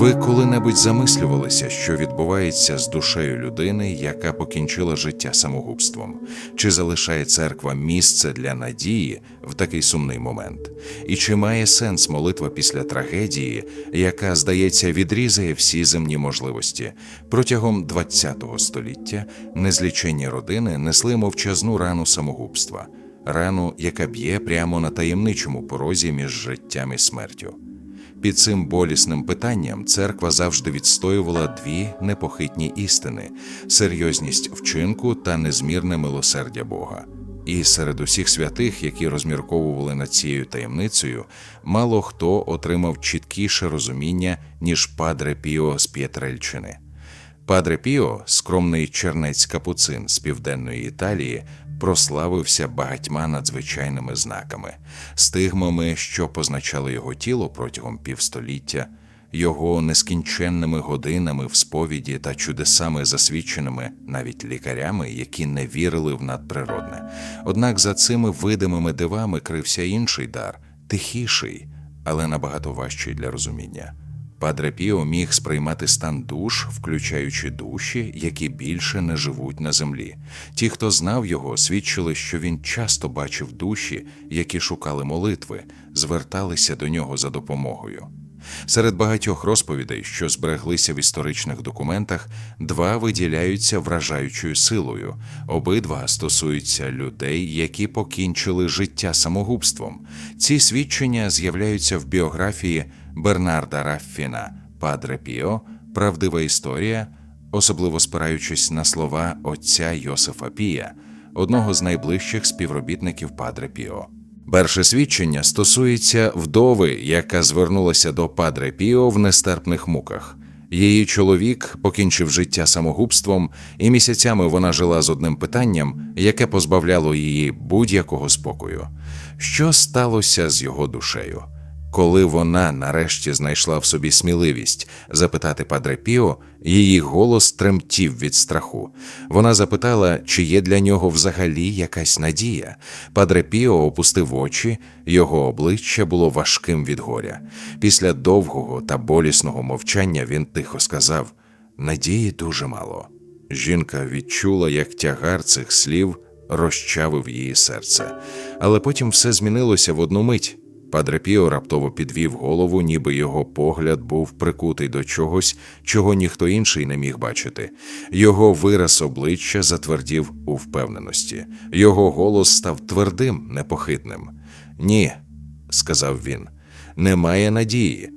Ви коли-небудь замислювалися, що відбувається з душею людини, яка покінчила життя самогубством? Чи залишає церква місце для надії в такий сумний момент? І чи має сенс молитва після трагедії, яка, здається, відрізає всі земні можливості? Протягом ХХ століття незліченні родини несли мовчазну рану самогубства, рану, яка б'є прямо на таємничому порозі між життям і смертю. Під цим болісним питанням церква завжди відстоювала дві непохитні істини: серйозність вчинку та незмірне милосердя Бога. І серед усіх святих, які розмірковували над цією таємницею, мало хто отримав чіткіше розуміння, ніж Падре Піо з П'єтрельчини. Падре Піо, скромний чернець капуцин з південної Італії, прославився багатьма надзвичайними знаками, стигмами, що позначали його тіло протягом півстоліття, його нескінченними годинами в сповіді та чудесами, засвідченими навіть лікарями, які не вірили в надприродне. Однак за цими видимими дивами крився інший дар, тихіший, але набагато важчий для розуміння. Падре Піо міг сприймати стан душ, включаючи душі, які більше не живуть на землі. Ті, хто знав його, свідчили, що він часто бачив душі, які шукали молитви, зверталися до нього за допомогою. Серед багатьох розповідей, що збереглися в історичних документах, два виділяються вражаючою силою. Обидва стосуються людей, які покінчили життя самогубством. Ці свідчення з'являються в біографії Бернарда Раффіна Падре Піо, Правдива історія, особливо спираючись на слова отця Йосифа Пія, одного з найближчих співробітників Падре Піо. Перше свідчення стосується вдови, яка звернулася до Падре Піо в нестерпних муках. Її чоловік покінчив життя самогубством, і місяцями вона жила з одним питанням, яке позбавляло її будь-якого спокою. Що сталося з його душею? Коли вона нарешті знайшла в собі сміливість запитати Падре Піо, її голос тремтів від страху. Вона запитала, чи є для нього взагалі якась надія. Падре Піо опустив очі, його обличчя було важким від горя. Після довгого та болісного мовчання він тихо сказав: Надії дуже мало. Жінка відчула, як тягар цих слів розчавив її серце. Але потім все змінилося в одну мить. Падре Піо раптово підвів голову, ніби його погляд був прикутий до чогось, чого ніхто інший не міг бачити. Його вираз обличчя затвердів у впевненості. Його голос став твердим, непохитним. Ні, сказав він, немає надії.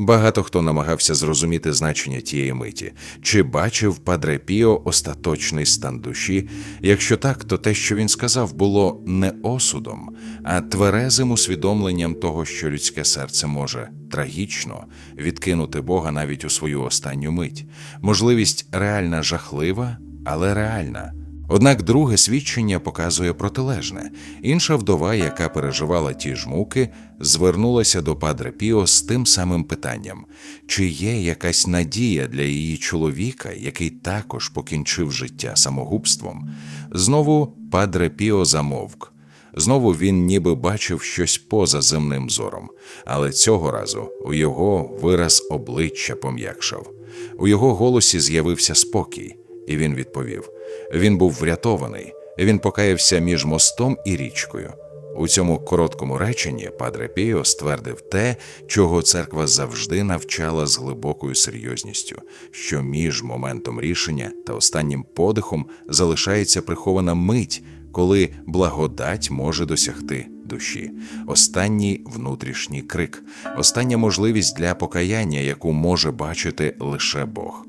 Багато хто намагався зрозуміти значення тієї миті, чи бачив Падре Піо остаточний стан душі. Якщо так, то те, що він сказав, було не осудом, а тверезим усвідомленням того, що людське серце може трагічно відкинути Бога навіть у свою останню мить. Можливість реальна жахлива, але реальна. Однак друге свідчення показує протилежне. Інша вдова, яка переживала ті ж муки, звернулася до Падре Піо з тим самим питанням: чи є якась надія для її чоловіка, який також покінчив життя самогубством? Знову Падре Піо замовк. Знову він ніби бачив щось поза земним зором, але цього разу у його вираз обличчя пом'якшав. У його голосі з'явився спокій, і він відповів. Він був врятований, він покаявся між мостом і річкою. У цьому короткому реченні Падре Піо ствердив те, чого церква завжди навчала з глибокою серйозністю, що між моментом рішення та останнім подихом залишається прихована мить, коли благодать може досягти душі, останній внутрішній крик, остання можливість для покаяння, яку може бачити лише Бог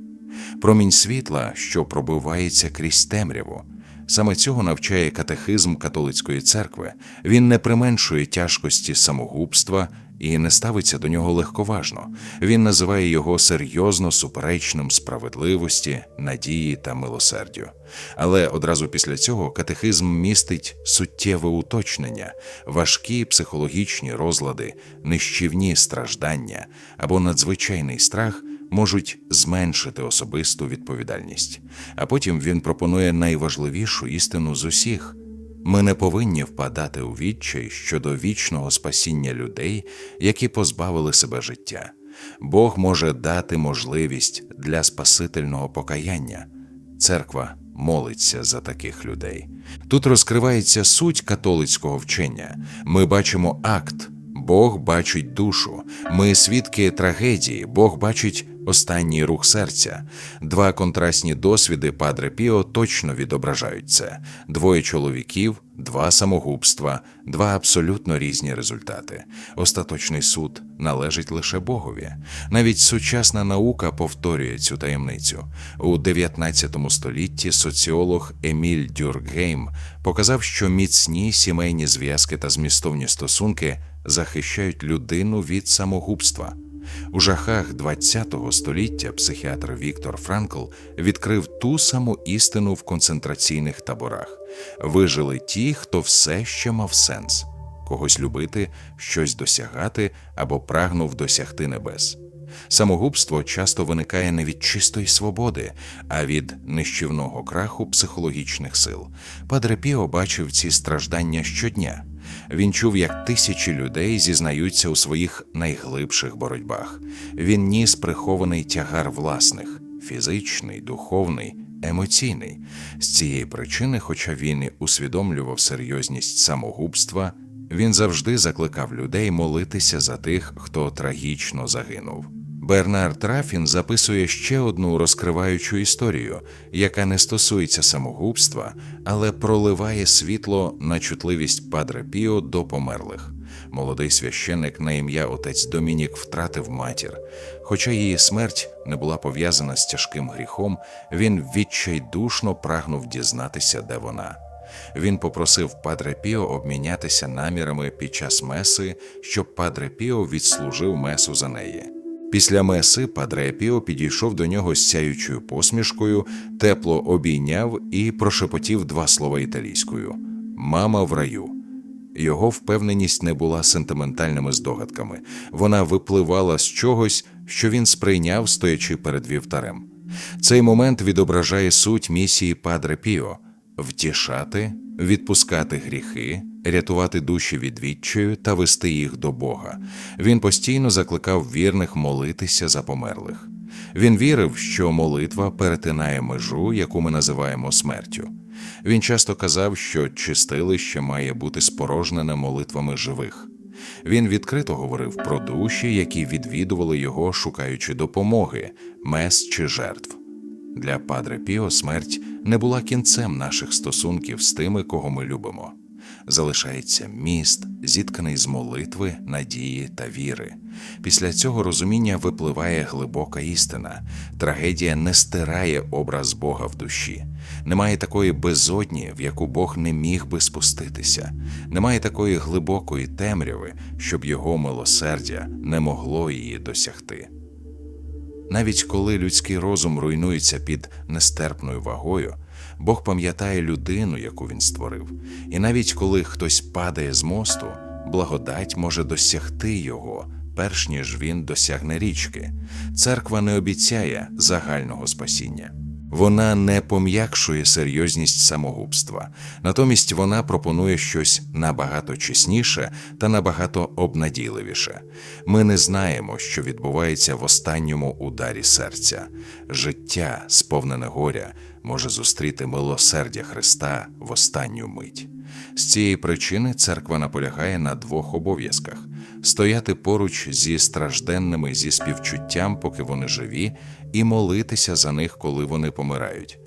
промінь світла, що пробивається крізь темряву. Саме цього навчає катехизм католицької церкви. Він не применшує тяжкості самогубства і не ставиться до нього легковажно. Він називає його серйозно суперечним справедливості, надії та милосердю. Але одразу після цього катехизм містить суттєве уточнення, важкі психологічні розлади, нищівні страждання або надзвичайний страх можуть зменшити особисту відповідальність. А потім він пропонує найважливішу істину з усіх. Ми не повинні впадати у відчай щодо вічного спасіння людей, які позбавили себе життя. Бог може дати можливість для спасительного покаяння. Церква молиться за таких людей. Тут розкривається суть католицького вчення. Ми бачимо акт. Бог бачить душу. Ми свідки трагедії. Бог бачить останній рух серця. Два контрастні досвіди Падре Піо точно відображають це: двоє чоловіків, два самогубства, два абсолютно різні результати. Остаточний суд належить лише Богові. Навіть сучасна наука повторює цю таємницю. У 19 столітті соціолог Еміль Дюркгейм показав, що міцні сімейні зв'язки та змістовні стосунки захищають людину від самогубства. У жахах ХХ століття психіатр Віктор Франкл відкрив ту саму істину в концентраційних таборах. Вижили ті, хто все ще мав сенс когось любити, щось досягати або прагнув досягти небес. Самогубство часто виникає не від чистої свободи, а від нищівного краху психологічних сил. Падре Піо бачив ці страждання щодня. Він чув, як тисячі людей зізнаються у своїх найглибших боротьбах. Він ніс прихований тягар власних фізичний, духовний, емоційний. З цієї причини, хоча він і усвідомлював серйозність самогубства, він завжди закликав людей молитися за тих, хто трагічно загинув. Бернард Рафін записує ще одну розкриваючу історію, яка не стосується самогубства, але проливає світло на чутливість Падре Піо до померлих. Молодий священник на ім'я отець Домінік втратив матір. Хоча її смерть не була пов'язана з тяжким гріхом, він відчайдушно прагнув дізнатися, де вона. Він попросив Падре Піо обмінятися намірами під час меси, щоб Падре Піо відслужив месу за неї. Після меси Падре Піо підійшов до нього з сяючою посмішкою, тепло обійняв і прошепотів два слова італійською Мама в раю. Його впевненість не була сентиментальними здогадками, вона випливала з чогось, що він сприйняв, стоячи перед вівтарем. Цей момент відображає суть місії Падре Піо втішати, відпускати гріхи, рятувати душі від відчаю та вести їх до Бога. Він постійно закликав вірних молитися за померлих. Він вірив, що молитва перетинає межу, яку ми називаємо смертю. Він часто казав, що чистилище має бути спорожнене молитвами живих. Він відкрито говорив про душі, які відвідували його, шукаючи допомоги, мес чи жертв. Для Падре Піо смерть не була кінцем наших стосунків з тими, кого ми любимо. Залишається міст, зітканий з молитви, надії та віри. Після цього розуміння випливає глибока істина. Трагедія не стирає образ Бога в душі. Немає такої безодні, в яку Бог не міг би спуститися. Немає такої глибокої темряви, щоб його милосердя не могло її досягти. Навіть коли людський розум руйнується під нестерпною вагою, Бог пам'ятає людину, яку він створив, і навіть коли хтось падає з мосту, благодать може досягти його, перш ніж він досягне річки. Церква не обіцяє загального спасіння. Вона не пом'якшує серйозність самогубства, натомість вона пропонує щось набагато чесніше та набагато обнадійливіше. Ми не знаємо, що відбувається в останньому ударі серця. Життя, сповнене горя, може зустріти милосердя Христа в останню мить. З цієї причини церква наполягає на двох обов'язках: стояти поруч зі стражденними зі співчуттям, поки вони живі, і молитися за них, коли вони помирають.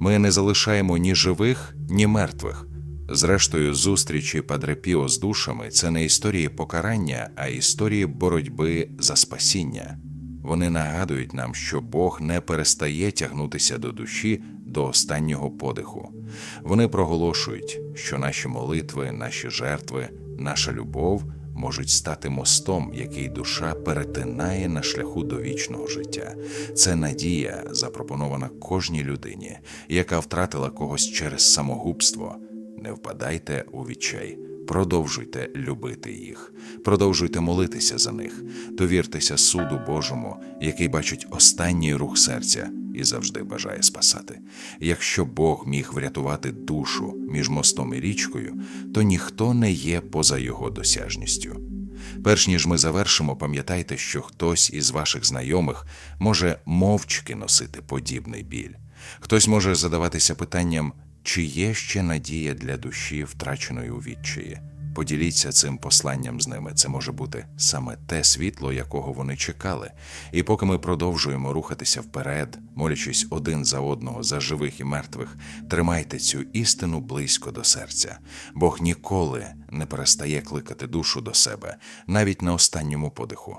Ми не залишаємо ні живих, ні мертвих. Зрештою, зустрічі Падре Піо з душами це не історії покарання, а історії боротьби за спасіння. Вони нагадують нам, що Бог не перестає тягнутися до душі до останнього подиху. Вони проголошують, що наші молитви, наші жертви, наша любов можуть стати мостом, який душа перетинає на шляху до вічного життя. Це надія, запропонована кожній людині, яка втратила когось через самогубство. Не впадайте у відчай. Продовжуйте любити їх, продовжуйте молитися за них, довіртеся суду Божому, який бачить останній рух серця і завжди бажає спасати. Якщо Бог міг врятувати душу між мостом і річкою, то ніхто не є поза його досяжністю. Перш ніж ми завершимо, пам'ятайте, що хтось із ваших знайомих може мовчки носити подібний біль. Хтось може задаватися питанням, чи є ще надія для душі, втраченої у відчаї. Поділіться цим посланням з ними. Це може бути саме те світло, якого вони чекали. І поки ми продовжуємо рухатися вперед, молячись один за одного за живих і мертвих, тримайте цю істину близько до серця. Бог ніколи не перестає кликати душу до себе, навіть на останньому подиху.